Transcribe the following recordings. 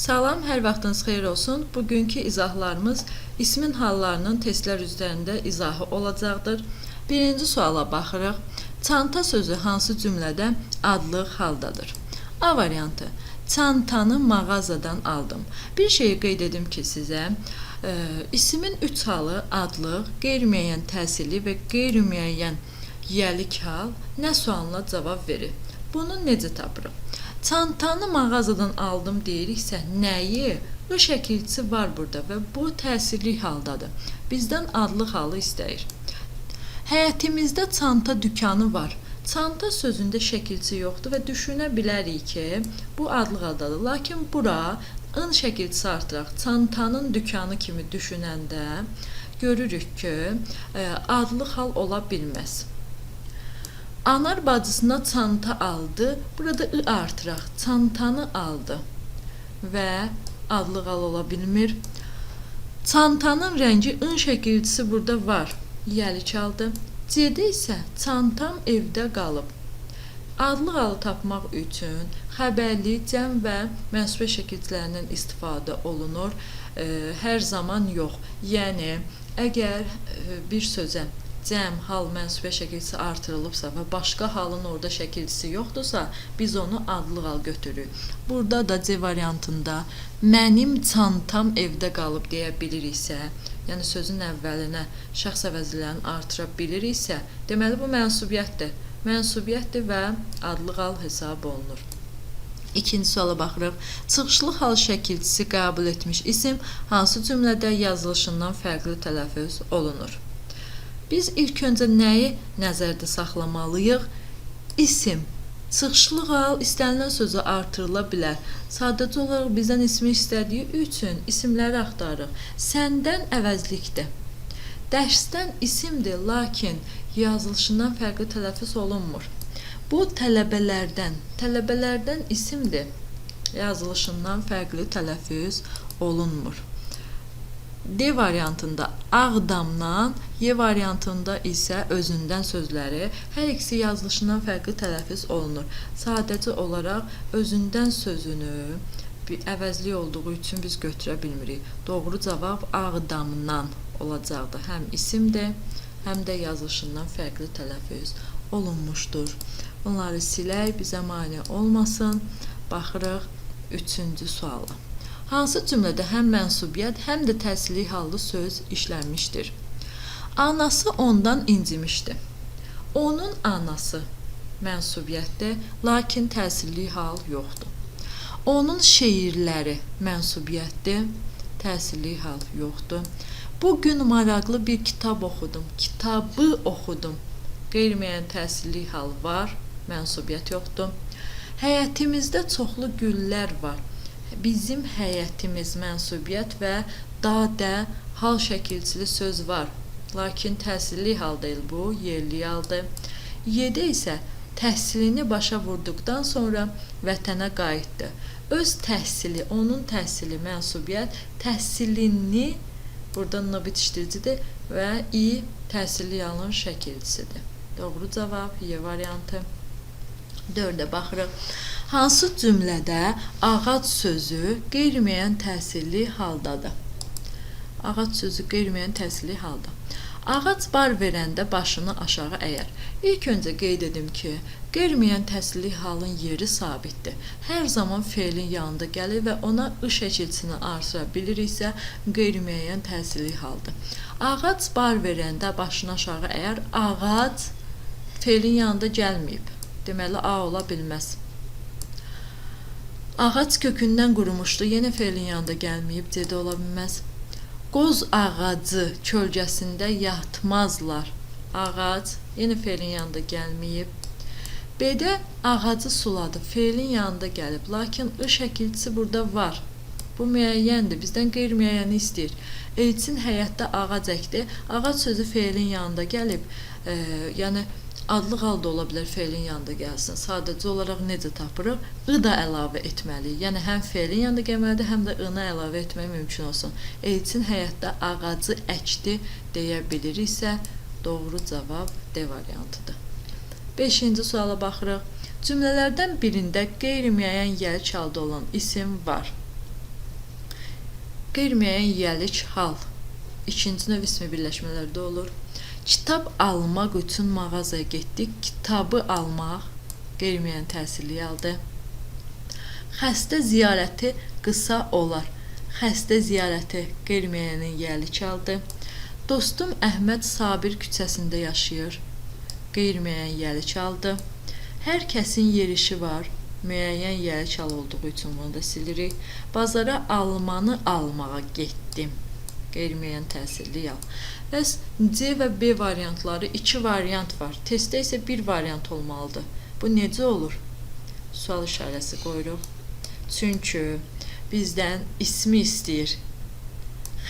Salam, hər vaxtınız xeyir olsun. Bugünkü izahlarımız ismin hallarının testlər üzərində izahı olacaqdır. Birinci suala baxırıq. Çanta sözü hansı cümlədə adlı haldadır? A variantı. Çantanı mağazadan aldım. Bir şeyi qeyd edim ki sizə, e, ismin üç halı adlıq, qeyri-müəyyən təsirli və qeyri-müəyyən yəlik hal nə sualına cavab verir. Bunu necə tapırıq? Çantanı mağazadan aldım deyiriksə nəyi? Bu şəkilçisi var burada və bu təsirli haldadır. Bizdən adlı halı istəyir. Həyətimizdə çanta dükanı var. Çanta sözündə şəkilçi yoxdur və düşünə bilərik ki, bu adlı haldadır. Lakin bura ın şəkilçisi artıraq çantanın dükanı kimi düşünəndə görürük ki, e, adlı hal ola bilməz. Anar bacısına çanta aldı. Burada ı artıraq çantanı aldı və adlı qal ola bilmir. Çantanın rəngi ın şəkilçisi burada var. Yəlik aldı. C-də isə çantam evdə qalıb. Adlı qalı tapmaq üçün xəbərli cəm və mənsubə şəkilçilərindən istifadə olunur. E, hər zaman yox. Yəni əgər bir sözə cəm, hal, mənsubə şəkilçisi artırılıbsa və başqa halın orada şəkilçisi yoxdursa, biz onu adlı hal götürürük. Burada da C variantında mənim çantam evdə qalıb deyə biliriksə, yəni sözün əvvəlinə şəxs əvəzlərini artıra biliriksə, deməli bu mənsubiyyətdir. Mənsubiyyətdir və adlı hal hesab olunur. İkinci suala baxırıq. Çıxışlı hal şəkilçisi qəbul etmiş isim hansı cümlədə yazılışından fərqli tələffüz olunur? Biz ilk öncə nəyi nəzərdə saxlamalıyıq? İsim. Çıxışlı hal istənilən sözə artırıla bilər. Sadəcə olaraq bizdən ismi istədiyi üçün isimləri axtarırıq. Səndən əvəzlikdir. Dərsdən isimdir, lakin yazılışından fərqli tələffüz olunmur. Bu tələbələrdən, tələbələrdən isimdir. Yazılışından fərqli tələffüz olunmur. D variantında Ağdamdan, Y variantında isə özündən sözləri hər ikisi yazılışından fərqli tələffüz olunur. Sadəcə olaraq özündən sözünü bir əvəzli olduğu üçün biz götürə bilmirik. Doğru cavab Ağdamdan olacaqdır. Həm isimdir, həm də yazılışından fərqli tələffüz olunmuşdur. Bunları silək, bizə mane olmasın. Baxırıq 3-cü suala. Hansı cümlədə həm mənsubiyyət, həm də təsirli hallı söz işlənmişdir? Anası ondan incimişdi. Onun anası mənsubiyyətdir, lakin təsirli hal yoxdur. Onun şeirləri mənsubiyyətdir, təsirli hal yoxdur. Bu gün maraqlı bir kitab oxudum. Kitabı oxudum. Qeyri-müəyyən təsirli hal var, mənsubiyyət yoxdur. Həyətimizdə çoxlu güllər var. Bizim həyətimiz mənsubiyyət və dadə hal şəkilçili söz var. Lakin təsirli hal deyil bu, yerli haldır. Y-də isə təhsilini başa vurduqdan sonra vətənə qayıtdı. Öz təhsili, onun təhsili mənsubiyyət, təhsilini burada n bitişdiricidir və i təsirli halın şəkilçisidir. Doğru cavab Y variantı. 4-ə baxırıq. Hansı cümlədə ağac sözü qeyri-müəyyən təsirli haldadır? Ağac sözü qeyri-müəyyən təsirli halda. Ağac bar verəndə başını aşağı əyər. İlk öncə qeyd edim ki, qeyri-müəyyən təsirli halın yeri sabitdir. Hər zaman feilin yanında gəlir və ona ı şəkilçisini artıra biliriksə, qeyri-müəyyən təsirli haldır. Ağac bar verəndə başını aşağı əyər. Ağac feilin yanında gəlməyib. Deməli A ola bilməz. Ağac kökündən qurumuşdu, yenə feilin yanında gəlməyib, də ola bilməz. Qoz ağacı kölgəsində yatmazlar. Ağac yenə feilin yanında gəlməyib. B-də ağacı suladı. Feilin yanında gəlib, lakin ı şəkilçisi burada var. Bu müəyyəndir. Bizdən qeyri-müəyyəni istəyir. Elçin həyətdə ağac əkdi. Ağac sözü feilin yanında gəlib. E, yəni adlı halda ola bilər feilin yanında gəlsin. Sadəcə olaraq necə tapırıq? I da əlavə etməliyik. Yəni həm feilin yanında gəlməlidir, həm də ı-nı əlavə etmək mümkün olsun. Elçin həyətdə ağacı əkdi deyə biliriksə, doğru cavab D variantıdır. 5-ci suala baxırıq. Cümlələrdən birində qeyri-müəyyən yer çalda olan isim var. Qeyri-müəyyən yiyəlik hal. İkinci növ ismi birləşmələrdə olur. Kitab almaq üçün mağazaya getdik. Kitabı almaq qeyri-müəyyən təsirli haldır. Xəstə ziyarəti qısa olar. Xəstə ziyarəti qeyri-müəyyənin yiyəlik haldır. Dostum Əhməd Sabir küçəsində yaşayır. Qeyri-müəyyən yiyəlik haldır. Hər kəsin yerişi var. Müəyyən hal olduğu üçün bunu da silirik. Bazara almanı almağa getdim. Qeyri-müəyyən təsirli yal. Bəs C və B variantları iki variant var. Testdə isə bir variant olmalıdır. Bu necə olur? Sual işarəsi qoyuruq. Çünki bizdən ismi istəyir.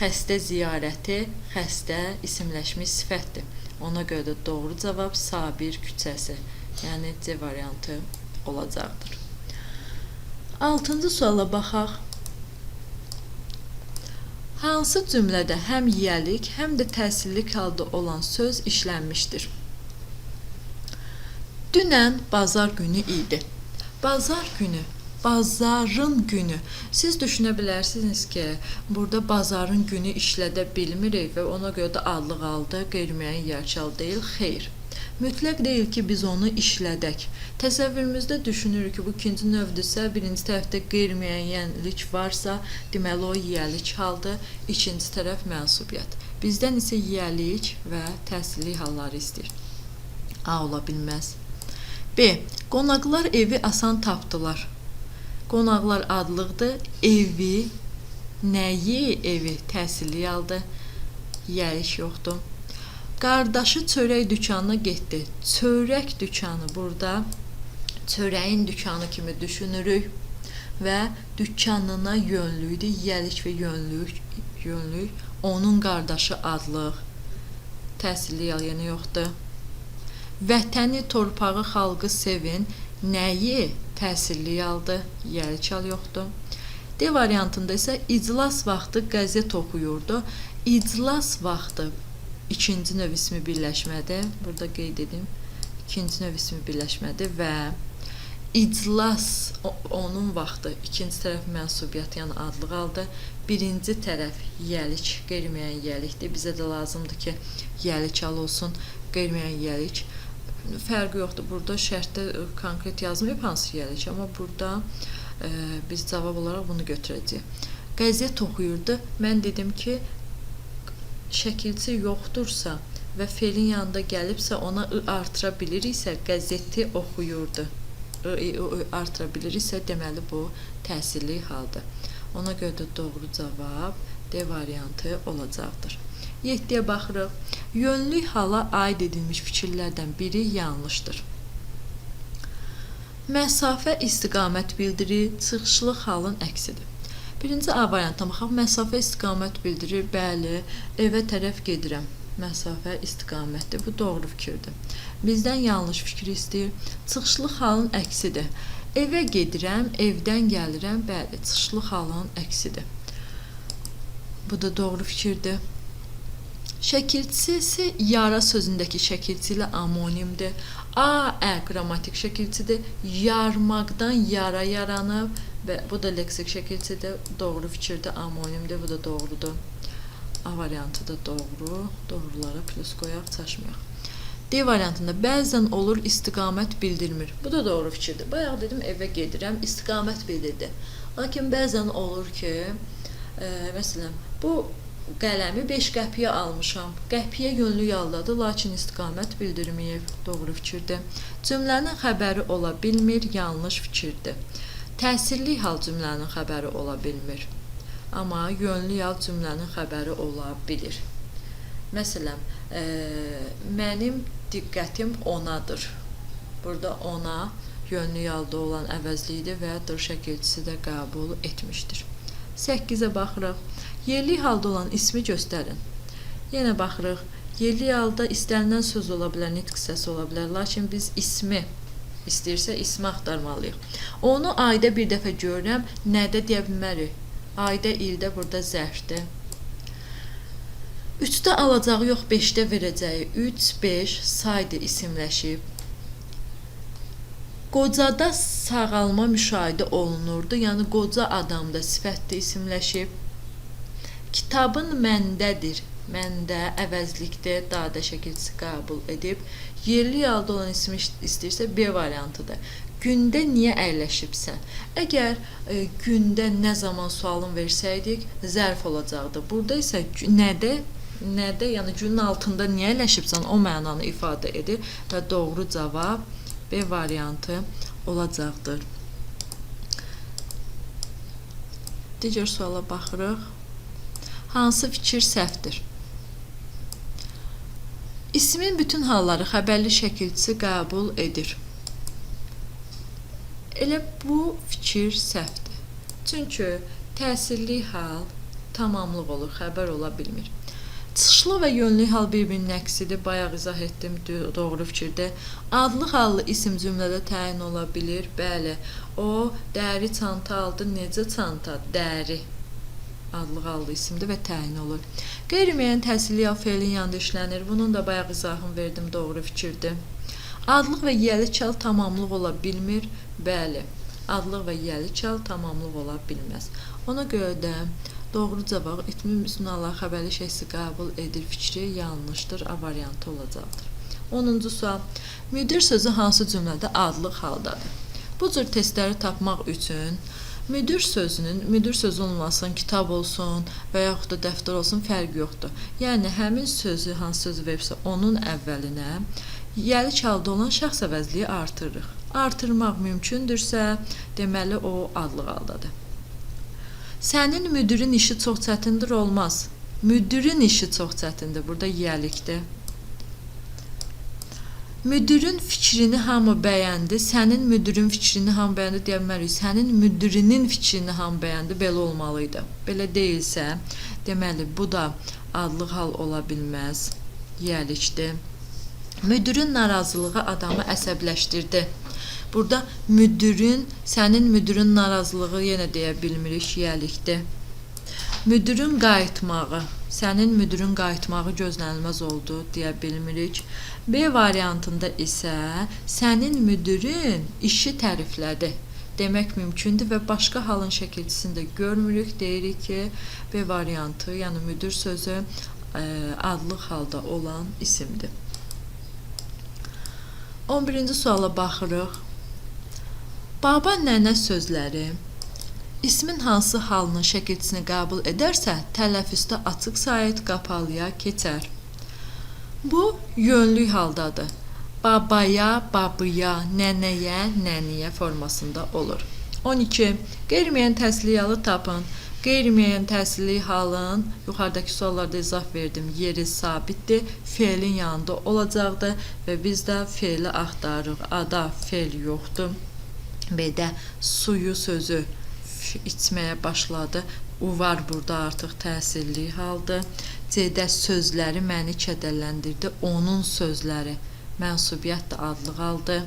Xəstə ziyarəti, xəstə isimləşmiş sifətdir. Ona görə də doğru cavab Sabir küçəsi, yəni C variantı olacaqdır. 6-cı suala baxaq. Hansı cümlədə həm yiyəlik, həm də təsirlik halda olan söz işlənmişdir? Dünən bazar günü idi. Bazar günü, bazarın günü. Siz düşünə bilərsiniz ki, burada bazarın günü işlədə bilmirik və ona görə də adlıq aldı, qeyri-müəyyən yerçal deyil, xeyr. Mütləq deyil ki, biz onu işlədək. Təsəvvürümüzdə düşünürük ki, bu ikinci növdürsə, birinci tərəfdə qeyri-müəyyənlik varsa, deməli o yiyəlik haldır, ikinci tərəf mənsubiyyət. Bizdən isə yiyəlik və təsirli halları istəyir. A ola bilməz. B. Qonaqlar evi asan tapdılar. Qonaqlar adlıqdır. Evi, nəyi evi təsirli haldır. Yiyəlik yoxdur. Qardaşı çörək dükanına getdi. Çörək dükanı burada çörəyin dükanı kimi düşünürük və dükanına yönlüydü. Yiyəlik və yönlük, yönlük. Onun qardaşı adlıq. Təsirli yal yenə yoxdur. Vətəni, torpağı, xalqı sevin. Nəyi təsirli yaldır? Yiyəlik yal yoxdur. D variantında isə iclas vaxtı qəzet oxuyurdu. İclas vaxtı ikinci növ ismi birləşmədir. Burada qeyd edim. İkinci növ ismi birləşmədir və iclas onun vaxtı ikinci tərəf mənsubiyyət, yəni adlıq aldı. Birinci tərəf yiyəlik, qeyri-müəyyən yiyəlikdir. Bizə də lazımdır ki, yiyəlik al olsun, qeyri-müəyyən yiyəlik. Fərqi yoxdur. Burada şərtdə konkret yazmayıb hansı yiyəlik, amma burada ə, biz cavab olaraq bunu götürəcəyik. Qəzet oxuyurdu. Mən dedim ki, şəkilçi yoxdursa və felin yanında gəlibsə ona ı artıra biliriksə qəzeti oxuyurdu. I, i, ı, ı artıra biliriksə deməli bu təsirli haldır. Ona görə də doğru cavab D variantı olacaqdır. 7-yə baxırıq. Yönlü hala aid edilmiş fikirlərdən biri yanlışdır. Məsafə istiqamət bildirir, çıxışlı halın əksidir. Birinci A variantına baxaq. Məsafə istiqamət bildirir. Bəli, evə tərəf gedirəm. Məsafə istiqamətdir. Bu doğru fikirdir. Bizdən yanlış fikir istəyir. Çıxışlı halın əksidir. Evə gedirəm, evdən gəlirəm. Bəli, çıxışlı halın əksidir. Bu da doğru fikirdir. Şəkilçisi yara sözündəki şəkilçi ilə amonimdir. A ə qrammatik şəkilçidir. Yarmaqdan yara yaranıb və bu da leksik şəkilçidir. Doğru fikirdir, amonimdir. Bu da doğrudur. A variantı da doğru. Doğrulara plus qoyaq, çaşmayaq. D variantında bəzən olur istiqamət bildirmir. Bu da doğru fikirdir. Bayaq dedim evə gedirəm, istiqamət bildirdi. Lakin bəzən olur ki, ə, məsələn, bu qələmi 5 qəpiyə almışam. Qəpiyə yönlü yaldadır, lakin istiqamət bildirməyib. Doğru fikirdir. Cümlənin xəbəri ola bilmir, yanlış fikirdir. Təsirli hal cümlənin xəbəri ola bilmir. Amma yönlü hal cümlənin xəbəri ola bilir. Məsələn, ə, mənim diqqətim onadır. Burada ona yönlü yalda olan əvəzliyidir və dır şəkilçisi də qəbul etmişdir. 8-ə baxırıq. Yerli halda olan ismi göstərin. Yenə baxırıq. Yerli halda istənilən söz ola bilər, nitq hissəsi ola bilər, lakin biz ismi istəyirsə ismi axtarmalıyıq. Onu ayda bir dəfə görürəm, nədə deyə bilmərik? Ayda, ildə burada zərfdir. 3-də alacağı yox, 5-də verəcəyi. 3, 5 saydı isimləşib. Qocada sağalma müşahidə olunurdu. Yəni qoca adamda sifətdə isimləşib. Kitabın məndədir. Məndə əvəzlikdə dadə şəkilçisi qəbul edib. Yerli yalda olan ismi istəyirsə B variantıdır. Gündə niyə əyləşibsən? Əgər e, gündə nə zaman sualını versəydik, zərf olacaqdı. Burada isə nədə nədə, yəni günün altında niyə əyləşibsən o mənanı ifadə edir və doğru cavab B variantı olacaqdır. Digər suala baxırıq. Hansı fikir səhvdir? İsmin bütün halları xəbərli şəkilçisi qəbul edir. Elə bu fikir səhvdir. Çünki təsirli hal tamamlıq olur, xəbər ola bilmir. Çıxışlı və yönlü hal bir-birinin əksidir. Bayaq izah etdim, doğru fikirdir. Adlı hallı isim cümlədə təyin ola bilir. Bəli, o dəri çanta aldı. Necə çanta? Dəri adlı hallı isimdir və təyin olur. Qeyri-müəyyən təsirli ya yanında işlənir. Bunun da bayaq izahını verdim, doğru fikirdir. Adlıq və yəli çal tamamlıq ola bilmir. Bəli, adlıq və yəli çal tamamlıq ola bilməz. Ona görə də doğru cavab etmin bütün Allah xəbərli şəxsi qəbul edir fikri yanlışdır. A variantı olacaqdır. 10-cu sual. Müdir sözü hansı cümlədə adlıq haldadır? Bu cür testləri tapmaq üçün müdir sözünün müdir sözü olmasın, kitab olsun və yaxud da dəftər olsun fərqi yoxdur. Yəni həmin sözü hansı sözü veribsə onun əvvəlinə yəli çalda olan şəxs əvəzliyi artırırıq. Artırmaq mümkündürsə, deməli o adlıq haldadır. Sənin müdirin işi çox çətindir olmaz. Müdirin işi çox çətindir. Burada yəlikdir. Müdirin fikrini hamı bəyəndi. Sənin müdirin fikrini hamı bəyəndi deyə bilmərik. Sənin müdirinin fikrini hamı bəyəndi. Belə olmalı idi. Belə deyilsə, deməli bu da adlıq hal ola bilməz. Yəlikdir. Müdirin narazılığı adamı əsəbləşdirdi. Burada müdirin, sənin müdirin narazılığı yenə deyə bilmirik, yəlikdir. Müdirin qayıtmağı, sənin müdirin qayıtmağı gözlənilməz oldu deyə bilmirik. B variantında isə sənin müdirin işi təriflədi demək mümkündür və başqa halın şəkilçisini də görmürük. Deyirik ki, B variantı, yəni müdir sözü ə, adlıq halda olan isimdir. 11-ci suala baxırıq. Baba nənə sözləri ismin hansı halının şəkilçisini qəbul edərsə, tələffüzdə açıq sayt qapalıya keçər. Bu yönlü haldadır. Babaya, babıya, nənəyə, nəniyə formasında olur. 12. Qeyri-müəyyən təsirli tapın. Qeyri-müəyyən təsirli halın yuxarıdakı suallarda izah verdim. Yeri sabitdir, feilin yanında olacaqdır və biz də feili axtarırıq. A-da feil yoxdur. B-də suyu sözü içməyə başladı. U var burada artıq təsirli haldır. C-də sözləri məni kədərləndirdi. Onun sözləri mənsubiyyət də adlı haldır.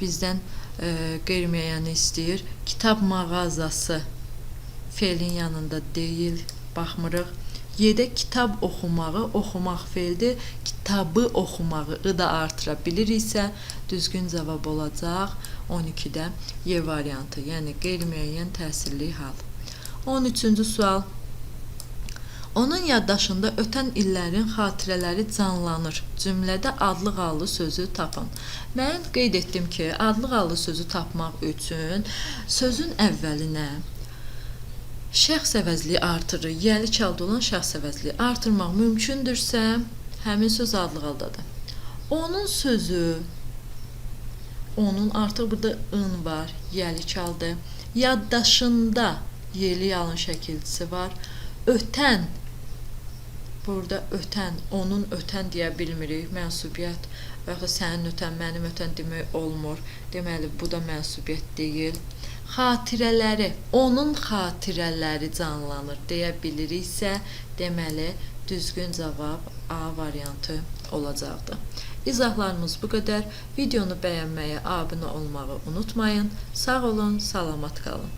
Bizdən e, qeyri-müəyyəni istəyir. Kitab mağazası feilin yanında deyil, baxmırıq. Y-də kitab oxumağı, oxumaq feildir. Kitabı oxumağı da artıra biliriksə, düzgün cavab olacaq 12-də Y variantı, yəni qeyri-müəyyən təsirli hal. 13-cü sual. Onun yaddaşında ötən illərin xatirələri canlanır. Cümlədə adlı qallı sözü tapın. Mən qeyd etdim ki, adlı qallı sözü tapmaq üçün sözün əvvəlinə şəxs əvəzliyi artırır. Yəli çalda olan şəxs əvəzliyi artırmaq mümkündürsə, həmin söz adlı qaldadır. Onun sözü onun artıq burada ın var, yəli çaldı. Yaddaşında yeli yalın şəkilçisi var. Ötən Burada ötən, onun ötən deyə bilmirik. Mənsubiyyət və da sənin ötən, mənim ötən demək olmur. Deməli, bu da mənsubiyyət deyil. Xatirələri, onun xatirələri canlanır deyə biliriksə, deməli, düzgün cavab A variantı olacaqdır. İzahlarımız bu qədər. Videonu bəyənməyi, abunə olmağı unutmayın. Sağ olun, salamat qalın.